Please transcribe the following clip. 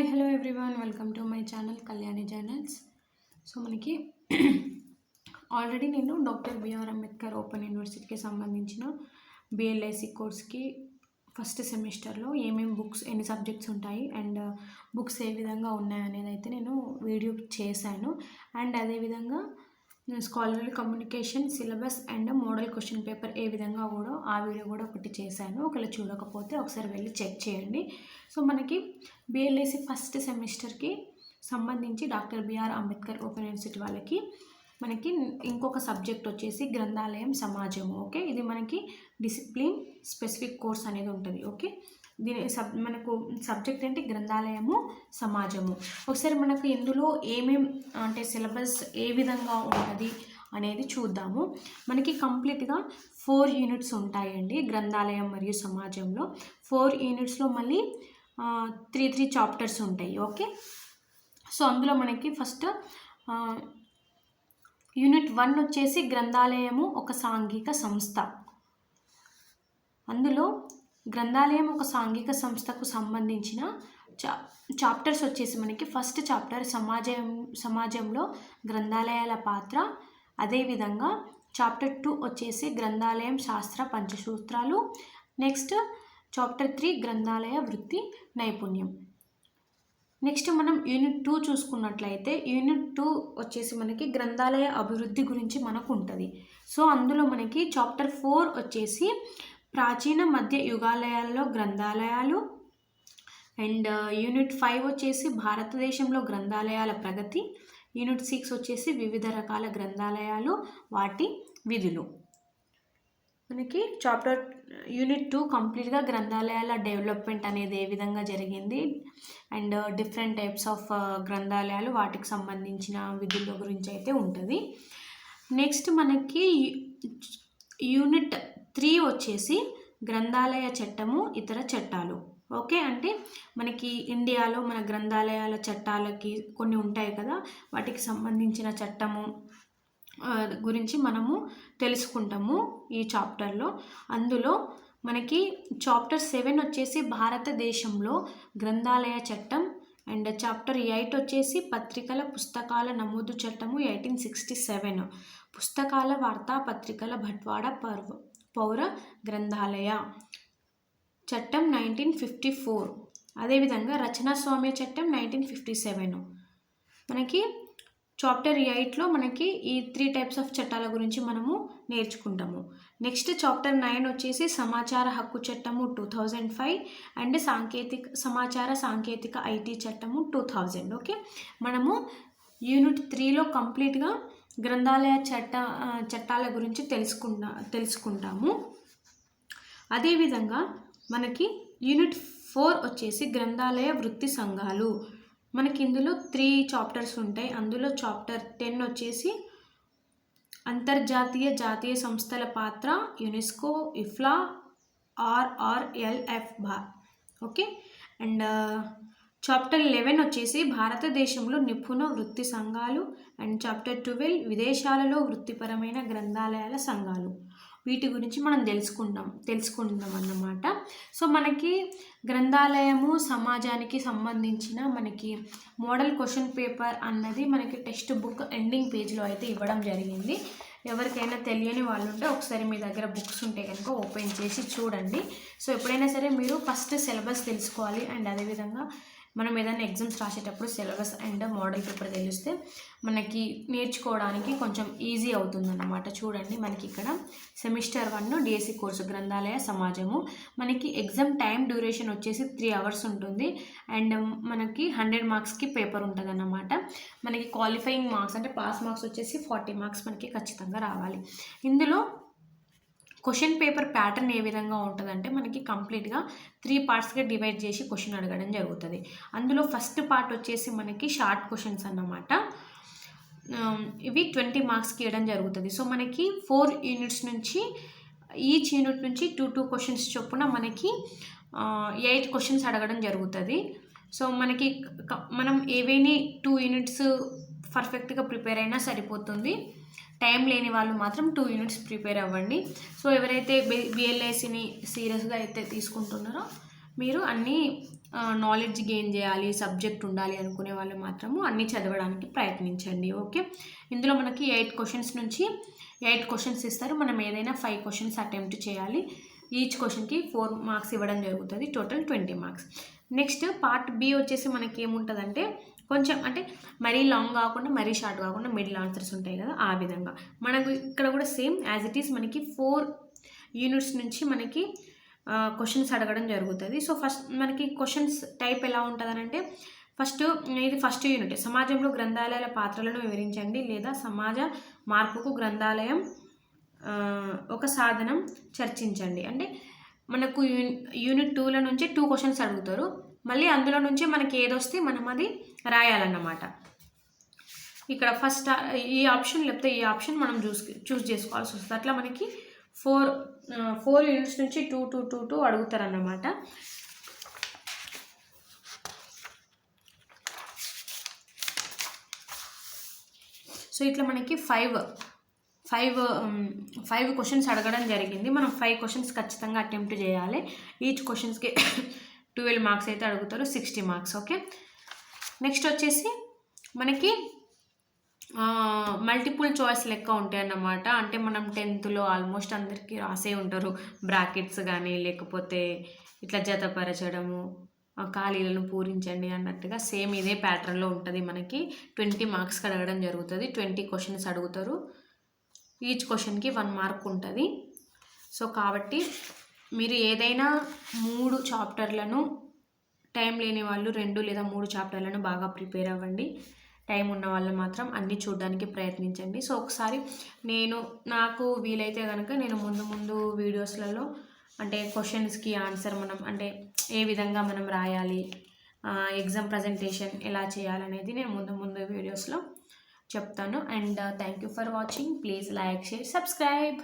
Hi hello everyone. Welcome to my channel Kalyani channels so మనకి already నేను doctor BR Ambedkar open యూనివర్సిటీకి సంబంధించిన BLIC కోర్స్కి first సెమిస్టర్లో ఏమేమి బుక్స్ ఎన్ని సబ్జెక్ట్స్ ఉంటాయి అండ్ బుక్స్ ఏ విధంగా ఉన్నాయి అనేది అయితే నేను వీడియో చేశాను. అండ్ అదేవిధంగా scholarly communication syllabus and model question paper ఏ విధంగా కూడా ఆ వీడియో కూడా ఒకటి చేశాను. ఒకవేళ చూడకపోతే ఒకసారి వెళ్ళి చెక్ చేయండి. సో మనకి బిఎల్ఏసి ఫస్ట్ సెమిస్టర్కి సంబంధించి doctor BR Ambedkar open university వాళ్ళకి మనకి ఇంకొక సబ్జెక్ట్ వచ్చేసి గ్రంథాలయం సమాజము. ఓకే? ఇది మనకి డిసిప్లిన్ స్పెసిఫిక్ కోర్స్ అనేది ఉంటుంది. ఓకే? దీని సబ్ మనకు సబ్జెక్ట్ అంటే గ్రంథాలయము సమాజము. ఒకసారి మనకు ఇందులో ఏమేం అంటే సిలబస్ ఏ విధంగా ఉంటుంది అనేది చూద్దాము. మనకి కంప్లీట్గా ఫోర్ యూనిట్స్ ఉంటాయండి గ్రంథాలయం మరియు సమాజంలో. ఫోర్ యూనిట్స్లో మళ్ళీ త్రీ త్రీ చాప్టర్స్ ఉంటాయి. ఓకే? సో అందులో మనకి ఫస్ట్ యూనిట్ వన్ వచ్చేసి గ్రంథాలయము ఒక సాంఘిక సంస్థ. అందులో గ్రంథాలయం ఒక సాంఘిక సంస్థకు సంబంధించిన చా చాప్టర్స్ వచ్చేసి మనకి ఫస్ట్ చాప్టర్ సమాజం సమాజంలో గ్రంథాలయాల పాత్ర. అదేవిధంగా చాప్టర్ టూ వచ్చేసి గ్రంథాలయం శాస్త్ర పంచసూత్రాలు. నెక్స్ట్ చాప్టర్ త్రీ గ్రంథాలయ వృత్తి నైపుణ్యం. నెక్స్ట్ మనం యూనిట్ టూ చూసుకున్నట్లయితే యూనిట్ టూ వచ్చేసి మనకి గ్రంథాలయ అభివృద్ధి గురించి మనకు ఉంటుంది. సో అందులో మనకి చాప్టర్ ఫోర్ వచ్చేసి ప్రాచీన మధ్య యుగాలయాల్లో గ్రంథాలయాలు అండ్ uh, యూనిట్ ఫైవ్ వచ్చేసి భారతదేశంలో గ్రంథాలయాల ప్రగతి యూనిట్ సిక్స్ వచ్చేసి వివిధ రకాల గ్రంథాలయాలు వాటి విధులు. మనకి చాప్టర్ యూనిట్ టూ కంప్లీట్గా గ్రంథాలయాల డెవలప్మెంట్ అనేది ఏ విధంగా జరిగింది and uh, different types of uh, గ్రంథాలయాలు వాటికి సంబంధించిన విధుల గురించి అయితే ఉంటుంది. నెక్స్ట్ మనకి యూనిట్ త్రీ వచ్చేసి గ్రంథాలయ చట్టము ఇతర చట్టాలు. ఓకే? అంటే మనకి ఇండియాలో మన గ్రంథాలయాల చట్టాలకి కొన్ని ఉంటాయి కదా వాటికి సంబంధించిన చట్టము గురించి మనము తెలుసుకుంటాము ఈ చాప్టర్లో. అందులో మనకి చాప్టర్ సెవెన్ వచ్చేసి భారతదేశంలో గ్రంథాలయ చట్టం అండ్ చాప్టర్ ఎయిట్ వచ్చేసి పత్రికల పుస్తకాల నమోదు చట్టము ఎయిటీన్ సిక్స్టీ సెవెన్. పుస్తకాల వార్తాపత్రికల భట్వాడ పర్వ పౌర గ్రంథాలయ. చట్టం నైన్టీన్ ఫిఫ్టీ ఫోర్. అదేవిధంగా రచనా స్వామ్య చట్టం నైన్టీన్ ఫిఫ్టీ సెవెన్. మనకి చాప్టర్ ఎయిట్లో మనకి ఈ త్రీ టైప్స్ ఆఫ్ చట్టాల గురించి మనము నేర్చుకుంటాము. నెక్స్ట్ చాప్టర్ నైన్ వచ్చేసి సమాచార హక్కు చట్టము టూ థౌజండ్ ఫైవ్ అండ్ సాంకేతిక సమాచార సాంకేతిక ఐటీ చట్టము టూ థౌజండ్. ఓకే? మనము యూనిట్ త్రీలో కంప్లీట్గా గ్రంథాలయ చట్ట చట్టాల గురించి తెలుసుకుంటా తెలుసుకుంటాము. అదేవిధంగా మనకి యూనిట్ ఫోర్ వచ్చేసి గ్రంథాలయ వృత్తి సంఘాలు. మనకి ఇందులో త్రీ చాప్టర్స్ ఉంటాయి. అందులో చాప్టర్ టెన్ వచ్చేసి అంతర్జాతీయ జాతీయ సంస్థల పాత్ర యునెస్కో ఇఫ్లా ఆర్ఆర్ఎల్ఎఫ్ బా. ఓకే? అండ్ చాప్టర్ లెవెన్ వచ్చేసి భారతదేశంలో నిపుణ వృత్తి సంఘాలు అండ్ చాప్టర్ ట్వెల్వ్ విదేశాలలో వృత్తిపరమైన గ్రంథాలయాల సంఘాలు. వీటి గురించి మనం తెలుసుకుంటాం తెలుసుకుందాం అన్నమాట. సో మనకి గ్రంథాలయము సమాజానికి సంబంధించిన మనకి మోడల్ క్వశ్చన్ పేపర్ అన్నది మనకి టెక్స్ట్ బుక్ ఎండింగ్ పేజ్లో అయితే ఇవ్వడం జరిగింది. ఎవరికైనా తెలియని వాళ్ళు ఉంటే ఒకసారి మీ దగ్గర బుక్స్ ఉంటే కనుక ఓపెన్ చేసి చూడండి. సో ఎప్పుడైనా సరే మీరు ఫస్ట్ సిలబస్ తెలుసుకోవాలి అండ్ అదేవిధంగా మనం ఏదైనా ఎగ్జామ్స్ రాసేటప్పుడు సిలబస్ అండ్ మోడల్ పేపర్ తెలిస్తే మనకి నేర్చుకోవడానికి కొంచెం ఈజీ అవుతుందన్నమాట. చూడండి మనకి ఇక్కడ సెమిస్టర్ వన్ డిఎస్సి కోర్సు గ్రంథాలయ సమాజము. మనకి ఎగ్జామ్ టైం డ్యూరేషన్ వచ్చేసి త్రీ అవర్స్ ఉంటుంది. అండ్ మనకి హండ్రెడ్ మార్క్స్కి పేపర్ ఉంటుంది అన్నమాట మనకి క్వాలిఫైయింగ్ మార్క్స్ అంటే పాస్ మార్క్స్ వచ్చేసి ఫార్టీ మార్క్స్ మనకి ఖచ్చితంగా రావాలి. ఇందులో క్వశ్చన్ పేపర్ ప్యాటర్న్ ఏ విధంగా ఉంటుందంటే మనకి కంప్లీట్గా త్రీ పార్ట్స్గా డివైడ్ చేసి క్వశ్చన్ అడగడం జరుగుతుంది. అందులో ఫస్ట్ పార్ట్ వచ్చేసి మనకి షార్ట్ క్వశ్చన్స్ అన్నమాట. ఇవి ట్వంటీ మార్క్స్కి ఇవ్వడం జరుగుతుంది. సో మనకి ఫోర్ యూనిట్స్ నుంచి ఈచ్ యూనిట్ నుంచి టూ టూ క్వశ్చన్స్ చొప్పున మనకి ఎయిట్ క్వశ్చన్స్ అడగడం జరుగుతుంది. సో మనకి మనం ఏవేని టూ యూనిట్స్ పర్ఫెక్ట్గా ప్రిపేర్ అయినా సరిపోతుంది. టైం లేని వాళ్ళు మాత్రం టూ యూనిట్స్ ప్రిపేర్ అవ్వండి. సో ఎవరైతే బిఎల్ఐసిని సీరియస్గా అయితే తీసుకుంటున్నారో మీరు అన్నీ నాలెడ్జ్ గెయిన్ చేయాలి సబ్జెక్ట్ ఉండాలి అనుకునే వాళ్ళు మాత్రము అన్నీ చదవడానికి ప్రయత్నించండి. ఓకే? ఇందులో మనకి ఎయిట్ క్వశ్చన్స్ నుంచి ఎయిట్ క్వశ్చన్స్ ఇస్తారు. మనం ఏదైనా ఫైవ్ క్వశ్చన్స్ అటెంప్ట్ చేయాలి. ఈచ్ క్వశ్చన్కి ఫోర్ మార్క్స్ ఇవ్వడం జరుగుతుంది. Total twenty marks next part B వచ్చేసి మనకి ఏముంటుందంటే కొంచెం అంటే మరీ లాంగ్ కాకుండా మరీ షార్ట్ కాకుండా మిడిల్ ఆన్సర్స్ ఉంటాయి కదా ఆ విధంగా. మనకు ఇక్కడ కూడా సేమ్ యాజ్ ఇట్ ఈస్ మనకి ఫోర్ యూనిట్స్ నుంచి మనకి క్వశ్చన్స్ అడగడం జరుగుతుంది. సో ఫస్ట్ మనకి క్వశ్చన్స్ టైప్ ఎలా ఉంటుందనంటే ఫస్ట్ ఇది ఫస్ట్ యూనిట్. సమాజంలో గ్రంథాలయాల పాత్రలను వివరించండి లేదా సమాజ మార్పుకు గ్రంథాలయం ఒక సాధనం చర్చించండి. అంటే మనకు యూని యూనిట్ టూల నుంచి టూ క్వశ్చన్స్ అడుగుతారు. మళ్ళీ అందులో నుంచి మనకి ఏదొస్తే మనం అది రాయాలన్నమాట. ఇక్కడ ఫస్ట్ ఈ ఆప్షన్ లేకపోతే ఈ ఆప్షన్ మనం చూస్ చూస్ చేసుకోవాల్సి వస్తుంది. అట్లా మనకి ఫోర్ ఫోర్ యూనిట్స్ నుంచి టూ టూ టూ టూ అడుగుతారన్నమాట. సో ఇట్లా మనకి ఫైవ్ ఫైవ్ ఫైవ్ క్వశ్చన్స్ అడగడం జరిగింది. మనం ఫైవ్ క్వశ్చన్స్ ఖచ్చితంగా అటెంప్ట్ చేయాలి. ఈచ్ క్వశ్చన్స్కి ట్వెల్వ్ మార్క్స్ అయితే అడుగుతారు సిక్స్టీ మార్క్స్ ఓకే నెక్స్ట్ వచ్చేసి మనకి మల్టిపుల్ చాయిస్ లెక్క ఉంటాయి అన్నమాట అంటే మనం టెన్త్లో ఆల్మోస్ట్ అందరికీ రాసే ఉంటారు. బ్రాకెట్స్ కానీ లేకపోతే ఇట్లా జతపరచడము ఖాళీలను పూరించండి అన్నట్టుగా సేమ్ ఇదే ప్యాటర్న్లో ఉంటుంది మనకి. ట్వంటీ మార్క్స్కి అడగడం జరుగుతుంది. ట్వంటీ క్వశ్చన్స్ అడుగుతారు. ఈచ్ క్వశ్చన్కి వన్ మార్క్ ఉంటుంది. సో కాబట్టి మీరు ఏదైనా మూడు చాప్టర్లను టైం లేని వాళ్ళు రెండు లేదా మూడు చాప్టర్లను బాగా ప్రిపేర్ అవ్వండి. టైం ఉన్న వాళ్ళు మాత్రం అన్నీ చూడడానికి ప్రయత్నించండి. సో ఒకసారి నేను నాకు వీలైతే కనుక నేను ముందు ముందు వీడియోస్లలో అంటే క్వశ్చన్స్కి ఆన్సర్ మనం అంటే ఏ విధంగా మనం రాయాలి ఎగ్జామ్ ప్రజెంటేషన్ ఎలా చేయాలనేది నేను ముందు ముందు వీడియోస్లో చెప్తాను. And thank you for watching. Please like share subscribe.